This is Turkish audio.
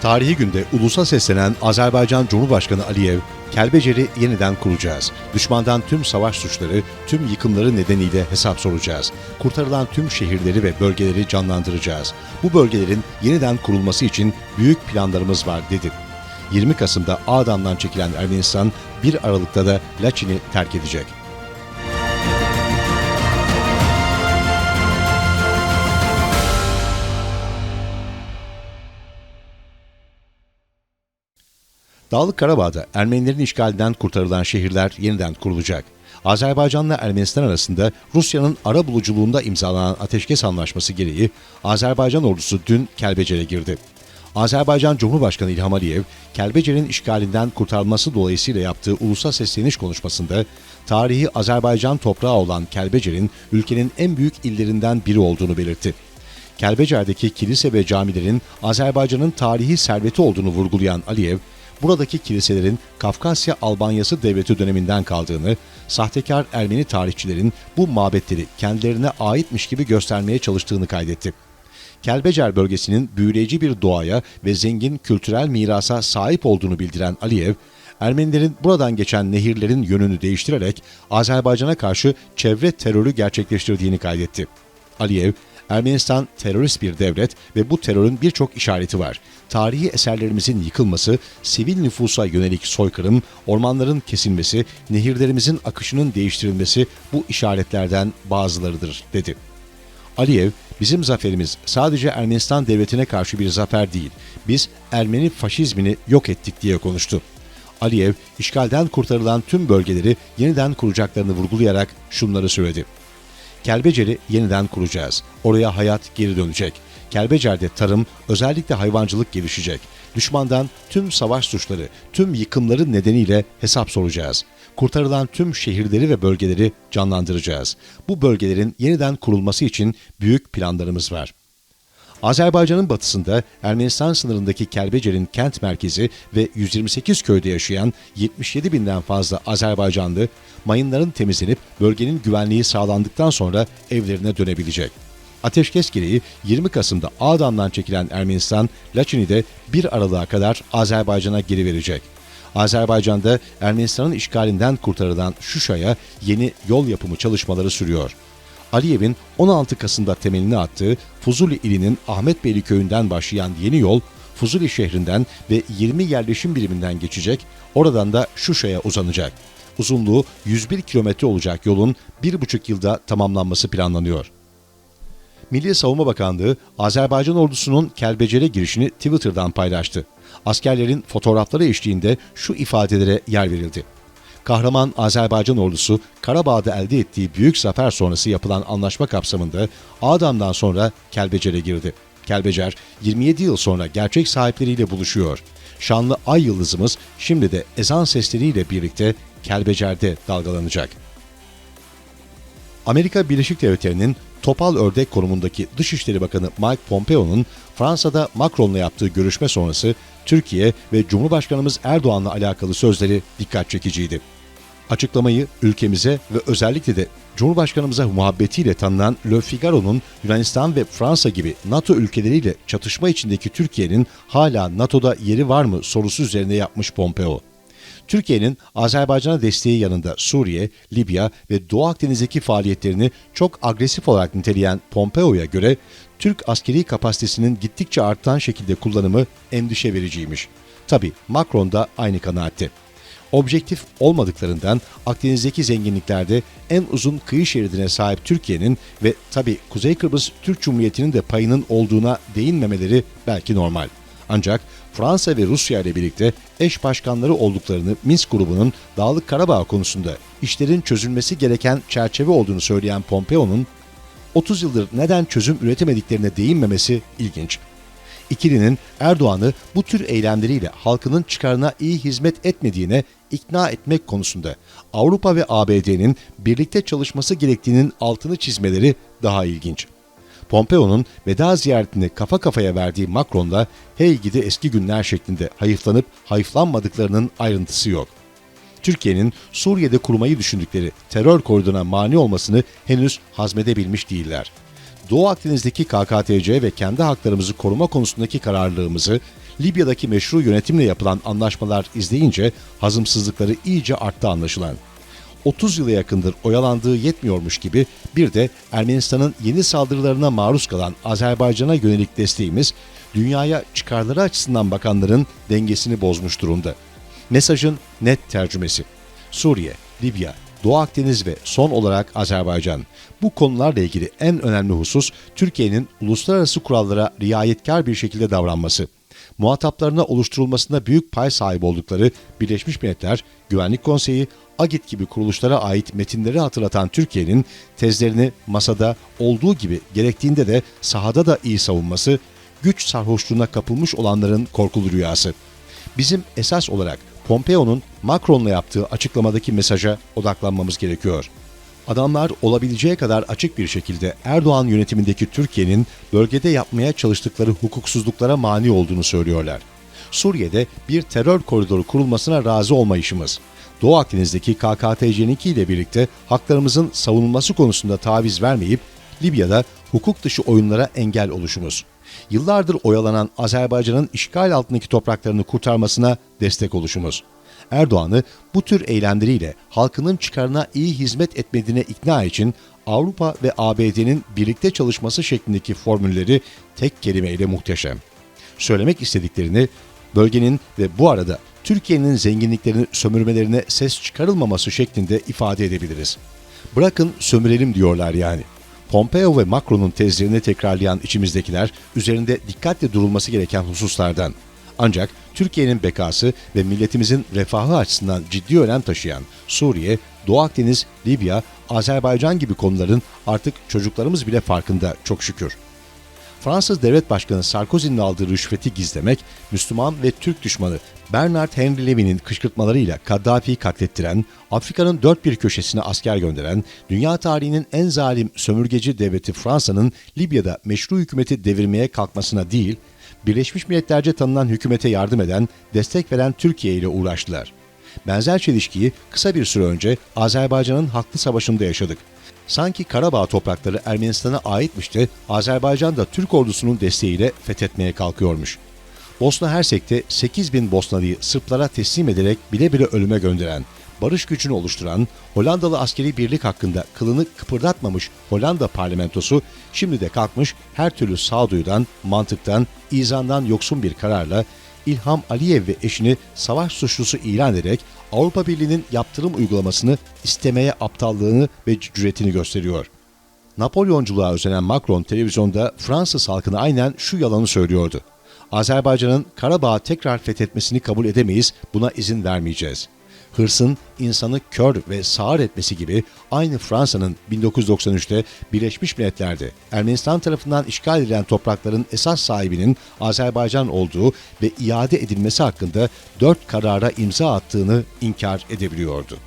Tarihi günde ulusa seslenen Azerbaycan Cumhurbaşkanı Aliyev, Kelbecer'i yeniden kuracağız. Düşmandan tüm savaş suçları, tüm yıkımları nedeniyle hesap soracağız. Kurtarılan tüm şehirleri ve bölgeleri canlandıracağız. Bu bölgelerin yeniden kurulması için büyük planlarımız var dedi. 20 Kasım'da Ağdam'dan çekilen Ermenistan 1 Aralık'ta da Laçin'i terk edecek. Dağlık Karabağ'da Ermenilerin işgalinden kurtarılan şehirler yeniden kurulacak. Azerbaycan'la Ermenistan arasında Rusya'nın ara buluculuğunda imzalanan ateşkes anlaşması gereği Azerbaycan ordusu dün Kelbecer'e girdi. Azerbaycan Cumhurbaşkanı İlham Aliyev, Kelbecer'in işgalinden kurtarılması dolayısıyla yaptığı ulusal sesleniş konuşmasında tarihi Azerbaycan toprağı olan Kelbecer'in ülkenin en büyük illerinden biri olduğunu belirtti. Kelbecer'deki kilise ve camilerin Azerbaycan'ın tarihi serveti olduğunu vurgulayan Aliyev, buradaki kiliselerin Kafkasya Albanyası devleti döneminden kaldığını, sahtekar Ermeni tarihçilerin bu mabetleri kendilerine aitmiş gibi göstermeye çalıştığını kaydetti. Kelbecer bölgesinin büyüleyici bir doğaya ve zengin kültürel mirasa sahip olduğunu bildiren Aliyev, Ermenilerin buradan geçen nehirlerin yönünü değiştirerek Azerbaycan'a karşı çevre terörü gerçekleştirdiğini kaydetti. Aliyev, Ermenistan terörist bir devlet ve bu terörün birçok işareti var. Tarihi eserlerimizin yıkılması, sivil nüfusa yönelik soykırım, ormanların kesilmesi, nehirlerimizin akışının değiştirilmesi bu işaretlerden bazılarıdır, dedi. Aliyev, bizim zaferimiz sadece Ermenistan devletine karşı bir zafer değil, biz Ermeni faşizmini yok ettik diye konuştu. Aliyev, işgalden kurtarılan tüm bölgeleri yeniden kuracaklarını vurgulayarak şunları söyledi. Kelbecer'i yeniden kuracağız. Oraya hayat geri dönecek. Kelbecer'de tarım, özellikle hayvancılık gelişecek. Düşmandan tüm savaş suçları, tüm yıkımları nedeniyle hesap soracağız. Kurtarılan tüm şehirleri ve bölgeleri canlandıracağız. Bu bölgelerin yeniden kurulması için büyük planlarımız var. Azerbaycan'ın batısında Ermenistan sınırındaki Kelbecer'in kent merkezi ve 128 köyde yaşayan 77 binden fazla Azerbaycanlı mayınların temizlenip bölgenin güvenliği sağlandıktan sonra evlerine dönebilecek. Ateşkes gereği 20 Kasım'da Ağdam'dan çekilen Ermenistan, Laçin'i de 1 Aralık'a kadar Azerbaycan'a geri verecek. Azerbaycan'da Ermenistan'ın işgalinden kurtarılan Şuşa'ya yeni yol yapımı çalışmaları sürüyor. Aliyev'in 16 Kasım'da temelini attığı Fuzuli ilinin Ahmetbeyli köyünden başlayan yeni yol, Fuzuli şehrinden ve 20 yerleşim biriminden geçecek, oradan da Şuşa'ya uzanacak. Uzunluğu 101 kilometre olacak yolun 1,5 yılda tamamlanması planlanıyor. Milli Savunma Bakanlığı, Azerbaycan ordusunun Kelbecer'e girişini Twitter'dan paylaştı. Askerlerin fotoğrafları eşliğinde şu ifadelere yer verildi. Kahraman Azerbaycan ordusu Karabağ'da elde ettiği büyük zafer sonrası yapılan anlaşma kapsamında Ağdam'dan sonra Kelbecer'e girdi. Kelbecer 27 yıl sonra gerçek sahipleriyle buluşuyor. Şanlı ay yıldızımız şimdi de ezan sesleriyle birlikte Kelbecer'de dalgalanacak. Amerika Birleşik Devletleri'nin topal ördek konumundaki Dışişleri Bakanı Mike Pompeo'nun Fransa'da Macron'la yaptığı görüşme sonrası Türkiye ve Cumhurbaşkanımız Erdoğan'la alakalı sözleri dikkat çekiciydi. Açıklamayı ülkemize ve özellikle de Cumhurbaşkanımıza muhabbetiyle tanınan Le Figaro'nun Yunanistan ve Fransa gibi NATO ülkeleriyle çatışma içindeki Türkiye'nin hala NATO'da yeri var mı sorusu üzerine yapmış Pompeo. Türkiye'nin Azerbaycan'a desteği yanında Suriye, Libya ve Doğu Akdeniz'deki faaliyetlerini çok agresif olarak niteleyen Pompeo'ya göre Türk askeri kapasitesinin gittikçe artan şekilde kullanımı endişe vericiymiş. Tabi Macron da aynı kanaatte. Objektif olmadıklarından Akdeniz'deki zenginliklerde en uzun kıyı şeridine sahip Türkiye'nin ve tabi Kuzey Kıbrıs Türk Cumhuriyeti'nin de payının olduğuna değinmemeleri belki normal. Ancak Fransa ve Rusya ile birlikte eş başkanları olduklarını Minsk grubunun Dağlık Karabağ konusunda işlerin çözülmesi gereken çerçeve olduğunu söyleyen Pompeo'nun 30 yıldır neden çözüm üretemediklerine değinmemesi ilginç. İkilinin Erdoğan'ı bu tür eylemleriyle halkının çıkarına iyi hizmet etmediğine ikna etmek konusunda Avrupa ve ABD'nin birlikte çalışması gerektiğinin altını çizmeleri daha ilginç. Pompeo'nun veda ziyaretini kafa kafaya verdiği Macron'la hey gidi eski günler şeklinde hayıflanıp hayıflanmadıklarının ayrıntısı yok. Türkiye'nin Suriye'de kurmayı düşündükleri terör koridoruna mani olmasını henüz hazmedebilmiş değiller. Doğu Akdeniz'deki KKTC ve kendi haklarımızı koruma konusundaki kararlılığımızı Libya'daki meşru yönetimle yapılan anlaşmalar izleyince hazımsızlıkları iyice arttı anlaşılan. 30 yıla yakındır oyalandığı yetmiyormuş gibi bir de Ermenistan'ın yeni saldırılarına maruz kalan Azerbaycan'a yönelik desteğimiz dünyaya çıkarları açısından bakanların dengesini bozmuş durumda. Mesajın net tercümesi. Suriye, Libya, Doğu Akdeniz ve son olarak Azerbaycan. Bu konularla ilgili en önemli husus Türkiye'nin uluslararası kurallara riayetkar bir şekilde davranması. Muhataplarına oluşturulmasında büyük pay sahibi oldukları Birleşmiş Milletler, Güvenlik Konseyi, AGİT gibi kuruluşlara ait metinleri hatırlatan Türkiye'nin tezlerini masada olduğu gibi gerektiğinde de sahada da iyi savunması, güç sarhoşluğuna kapılmış olanların korkulu rüyası. Bizim esas olarak Pompeo'nun Macron'la yaptığı açıklamadaki mesaja odaklanmamız gerekiyor. Adamlar olabileceği kadar açık bir şekilde Erdoğan yönetimindeki Türkiye'nin bölgede yapmaya çalıştıkları hukuksuzluklara mani olduğunu söylüyorlar. Suriye'de bir terör koridoru kurulmasına razı olmayışımız, Doğu Akdeniz'deki KKTC'ninki ile birlikte haklarımızın savunulması konusunda taviz vermeyip Libya'da hukuk dışı oyunlara engel oluşumuz. Yıllardır oyalanan Azerbaycan'ın işgal altındaki topraklarını kurtarmasına destek oluşumuz. Erdoğan'ı bu tür eylemleriyle halkının çıkarına iyi hizmet etmediğine ikna için Avrupa ve ABD'nin birlikte çalışması şeklindeki formülleri tek kelimeyle muhteşem. Söylemek istediklerini bölgenin ve bu arada Türkiye'nin zenginliklerini sömürmelerine ses çıkarılmaması şeklinde ifade edebiliriz. Bırakın sömürelim diyorlar yani. Pompeo ve Macron'un tezlerini tekrarlayan içimizdekiler üzerinde dikkatle durulması gereken hususlardan. Ancak Türkiye'nin bekası ve milletimizin refahı açısından ciddi önem taşıyan Suriye, Doğu Akdeniz, Libya, Azerbaycan gibi konuların artık çocuklarımız bile farkında çok şükür. Fransız Devlet Başkanı Sarkozy'nin aldığı rüşveti gizlemek, Müslüman ve Türk düşmanı Bernard Henry Levy'nin kışkırtmalarıyla Kaddafi'yi katlettiren, Afrika'nın dört bir köşesine asker gönderen, dünya tarihinin en zalim sömürgeci devleti Fransa'nın Libya'da meşru hükümeti devirmeye kalkmasına değil, Birleşmiş Milletlerce tanınan hükümete yardım eden, destek veren Türkiye ile uğraştılar. Benzer çelişkiyi kısa bir süre önce Azerbaycan'ın haklı savaşında yaşadık. Sanki Karabağ toprakları Ermenistan'a aitmiş de Azerbaycan da Türk ordusunun desteğiyle fethetmeye kalkıyormuş. Bosna Hersek'te 8 bin Bosnalıyı Sırplara teslim ederek bile bile ölüme gönderen, barış gücünü oluşturan Hollandalı askeri birlik hakkında kılını kıpırdatmamış Hollanda parlamentosu şimdi de kalkmış her türlü sağduyudan, mantıktan, izandan yoksun bir kararla İlham Aliyev ve eşini savaş suçlusu ilan ederek Avrupa Birliği'nin yaptırım uygulamasını istemeye aptallığını ve cüretini gösteriyor. Napolyonculuğa özenen Macron televizyonda Fransız halkına aynen şu yalanı söylüyordu. Azerbaycan'ın Karabağ'ı tekrar fethetmesini kabul edemeyiz, buna izin vermeyeceğiz. Hırsın insanı kör ve sağır etmesi gibi aynı Fransa'nın 1993'te Birleşmiş Milletler'de Ermenistan tarafından işgal edilen toprakların esas sahibinin Azerbaycan olduğu ve iade edilmesi hakkında dört karara imza attığını inkar edebiliyordu.